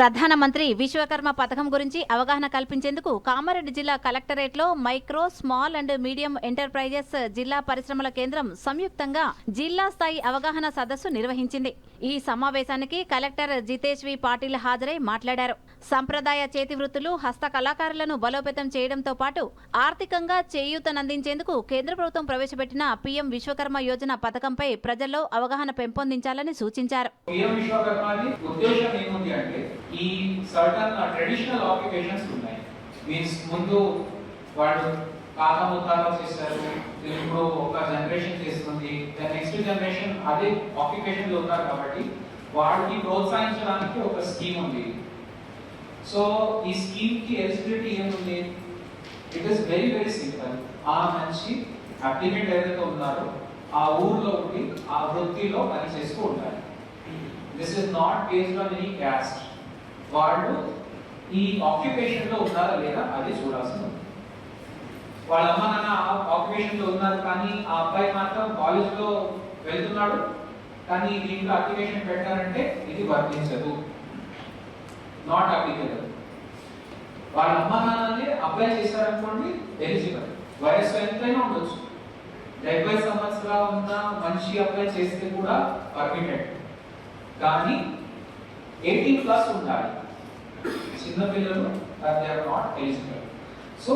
ప్రధానమంత్రి విశ్వకర్మ పథకం గురించి అవగాహన కల్పించేందుకు కామారెడ్డి జిల్లా కలెక్టరేట్లో micro small and medium enterprises జిల్లా పరిశ్రమల కేంద్రం సంయుక్తంగా జిల్లా స్థాయి అవగాహన సదస్సు నిర్వహించింది. ఈ సమావేశానికి కలెక్టర్ జితేష్ వి. పాటిల్ హాజరై మాట్లాడారు. సంప్రదాయ చేతి వృత్తులు హస్త కళాకారులను బలోపేతం చేయడంతో పాటు ఆర్థికంగా చేయూతనందించేందుకు కేంద్ర ప్రభుత్వం ప్రవేశపెట్టిన పీఎం విశ్వకర్మ యోజన పథకంపై ప్రజల్లో అవగాహన పెంపొందించాలని సూచించారు. ఈ సర్టన్ ట్రెడిషనల్ ఆక్యుపేషన్స్ ఉన్నాయి. మీన్స్ ముందు వాడు తాత ముత్తాలో చేస్తారు ఇప్పుడు ఒక జనరేషన్ చేస్తుంది నెక్స్ట్ జనరేషన్ అదే ఆక్యుపేషన్లో ఉన్నారు కాబట్టి వాడికి ప్రోత్సహించడానికి ఒక స్కీమ్ ఉంది. సో ఈ స్కీమ్కి ఎలిజిబిలిటీ ఏముంది? It is very very simple ఆ మనిషి అప్లికెంట్ ఏదైతే ఉన్నారో ఆ ఊర్లో ఉండి ఆ వృత్తిలో పని చేస్తూ ఉంటారు this is not based on any caste వాళ్ళు ఈ ఆక్యుపేషన్లో ఉన్నారా లేదా అది చూడాల్సి ఉంది వాళ్ళ అమ్మ నాన్న ఆక్యుపేషన్లో ఉన్నారు కానీ ఆ అబ్బాయి మాత్రం కాలేజ్లో వెళ్తున్నాడు కానీ దీంట్లో అప్లికేషన్ పెట్టారంటే ఇది వర్తించదు. నాట్ అప్లికబుల్ వాళ్ళ అమ్మ నాన్నని అప్లై చేశారనుకోండి ఎలిజిబుల్ వయస్సు ఎంతైనా ఉండొచ్చు. డెబ్బై సంవత్సరాలు ఉన్న మనిషి అప్లై చేస్తే కూడా పర్మిటెడ్ కానీ ఎయిటీన్ ప్లస్ ఉండాలి చిన్నపిల్లలు they are not eligible so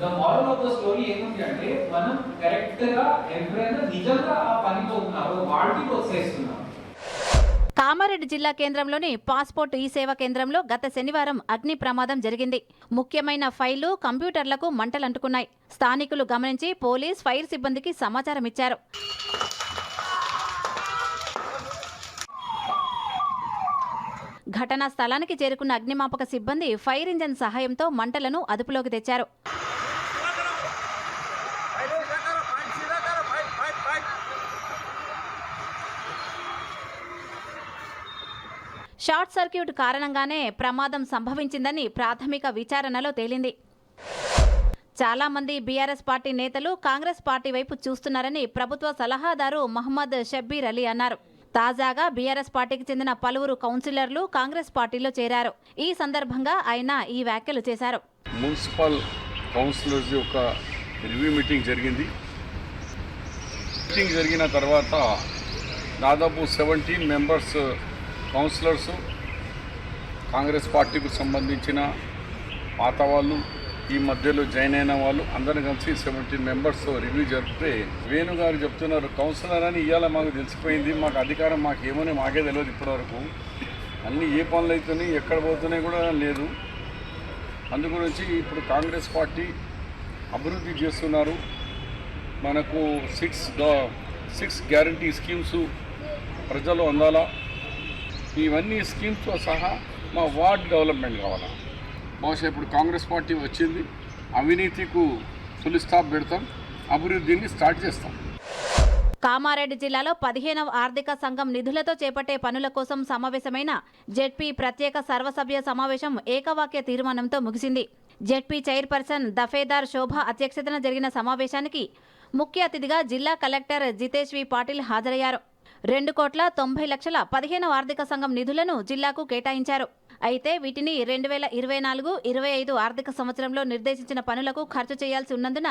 the moral of the story ఏముంది అంటే మనం కరెక్ట్గా ఎవరైనా నిజంగా ఆ పనితో ఉన్నారో వాళ్ళకి ప్రోత్సహిస్తున్నాం కామారెడ్డి జిల్లా కేంద్రంలోని పాస్పోర్ట్ ఈ సేవ కేంద్రంలో గత శనివారం అగ్ని ప్రమాదం జరిగింది. ముఖ్యమైన ఫైళ్ళు కంప్యూటర్లకు మంటలంటుకున్నాయి. స్థానికులు గమనించి పోలీస్ ఫైర్ సిబ్బందికి సమాచారం ఇచ్చారు ఘటనా స్థలానికి చేరుకున్న అగ్నిమాపక సిబ్బంది ఫైర్ ఇంజన్ సహాయంతో మంటలను అదుపులోకి తెచ్చారు. షార్ట్ సర్క్యూట్ కారణంగానే ప్రమాదం సంభవించిందని ప్రాథమిక విచారణలో తేలింది. చాలా మంది బీఆర్ఎస్ పార్టీ నేతలు కాంగ్రెస్ పార్టీ వైపు చూస్తున్నారని ప్రభుత్వ సలహాదారు మహమ్మద్ షబ్బీర్ అలీ అన్నారు. తాజాగా బీఆర్ఎస్ పార్టీకి చెందిన పలువురు కౌన్సిలర్లు కాంగ్రెస్ పార్టీలో చేరారు. ఈ సందర్భంగా ఆయన ఈ వ్యాఖ్యలు చేశారు. మున్సిపల్ కౌన్సిలర్స్ యొక్క రివ్యూ మీటింగ్ జరిగింది. మీటింగ్ జరిగిన తర్వాత దాదాపు సెవెంటీన్ మెంబర్స్ కౌన్సిలర్స్ కాంగ్రెస్ పార్టీకి సంబంధించిన పాత వాళ్ళు ఈ మధ్యలో జాయిన్ అయిన వాళ్ళు అందరం కలిసి సెవెంటీన్ మెంబర్స్ రివ్యూ జరిపితే వేణు గారు చెప్తున్నారు కౌన్సిలర్ అని ఇవాళ మాకు తెలిసిపోయింది మాకు అధికారం మాకు ఏమని మాకే తెలియదు ఇప్పటివరకు. అన్నీ ఏ పనులు అవుతున్నాయి ఎక్కడ పోతున్నాయి కూడా లేదు. అందు గురించి ఇప్పుడు కాంగ్రెస్ పార్టీ అభివృద్ధి చేస్తున్నారు. మనకు సిక్స్ సిక్స్ గ్యారంటీ స్కీమ్స్ ప్రజలు అందాలా. ఇవన్నీ స్కీమ్స్తో సహా మా వార్డ్ డెవలప్మెంట్ కావాలా. బహుశా ఇప్పుడు కాంగ్రెస్ పార్టీ వచ్చింది అవినీతికు ఫుల్ స్టాప్ పెడతాం అభివృద్ధిని స్టార్ట్ చేస్తాం. కామారెడ్డి జిల్లాలో పదిహేనవ ఆర్థిక సంఘం నిధులతో చేపట్టే పనుల కోసం సమావేశమైన జెడ్పీ ప్రత్యేక సర్వసభ్య సమావేశం ఏకవాక్య తీర్మానంతో ముగిసింది. జెడ్పీ చైర్పర్సన్ దఫేదార్ శోభ అధ్యక్షతన జరిగిన సమావేశానికి ముఖ్య అతిథిగా జిల్లా కలెక్టర్ జితేష్ వి పాటిల్ హాజరయ్యారు. రెండు కోట్ల తొంభై లక్షల పదిహేనవ ఆర్థిక సంఘం నిధులను జిల్లాకు కేటాయించారు. అయితే వీటిని రెండు వేల ఇరవై నాలుగు ఇరవై ఐదు ఆర్థిక సంవత్సరంలో నిర్దేశించిన పనులకు ఖర్చు చేయాల్సి ఉన్నందున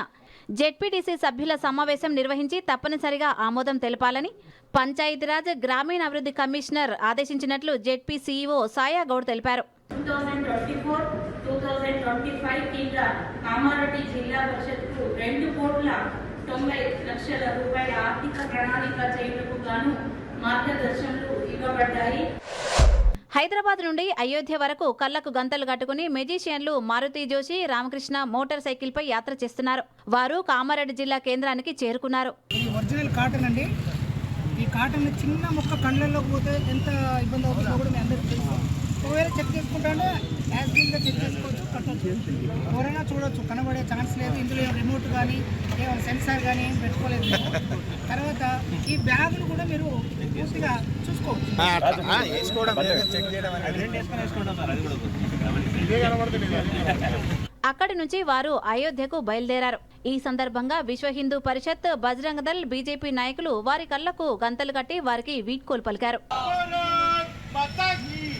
జెడ్పీటీసీ సభ్యుల సమావేశం నిర్వహించి తప్పనిసరిగా ఆమోదం తెలపాలని పంచాయతీరాజ్ గ్రామీణాభివృద్ధి కమిషనర్ ఆదేశించినట్లు జెడ్పీ సీఈఓ సాయా గౌడ్ తెలిపారు. జిల్లా పరిషత్కు రెండు కోట్ల తొంభై లక్షల రూపాయల ఆర్థిక ప్రణాళిక చేయుటకు గాను మార్గదర్శనలు ఇవ్వబడ్డాయి. హైదరాబాద్ నుండి అయోధ్య వరకు కళ్ళకు గంతలు కట్టుకుని మెజీషియన్లు మారుతి జోషి రామకృష్ణ మోటార్ సైకిల్పై యాత్ర చేస్తున్నారు. వారు కామారెడ్డి జిల్లా కేంద్రానికి చేరుకున్నారు. ఇది ఒరిజినల్ కాటన్ అండి. ఈ కాటన్ చిన్న మొక్క కళ్ళల్లోకి పోతే ఎంత ఇబ్బంది అవుతుందో కూడా మీ అందరికీ తెలుసు. ఒకవేళ చెక్ చేసుకుంటే యాక్సిడెంట్గా చెక్ చేసుకోవచ్చు కట్టచ్చు. ఎవరైనా చూడొచ్చు కనబడే ఛాన్స్ లేదు. ఇందులో ఏం రిమోట్ కానీ ఏమైనా సెన్సార్ కానీ ఏం పెట్టుకోలేదు. తర్వాత ఈ బ్యాగులు కూడా మీరు పూర్తిగా చూసుకోవచ్చు. అక్కడి నుంచి వారు అయోధ్యకు బయలుదేరారు. ఈ సందర్భంగా విశ్వ హిందూ పరిషత్ బజరంగ దళ్ బీజేపీ నాయకులు వారి కళ్ళకు గంతలు కట్టి వారికి వీడ్కోలు పలికారు.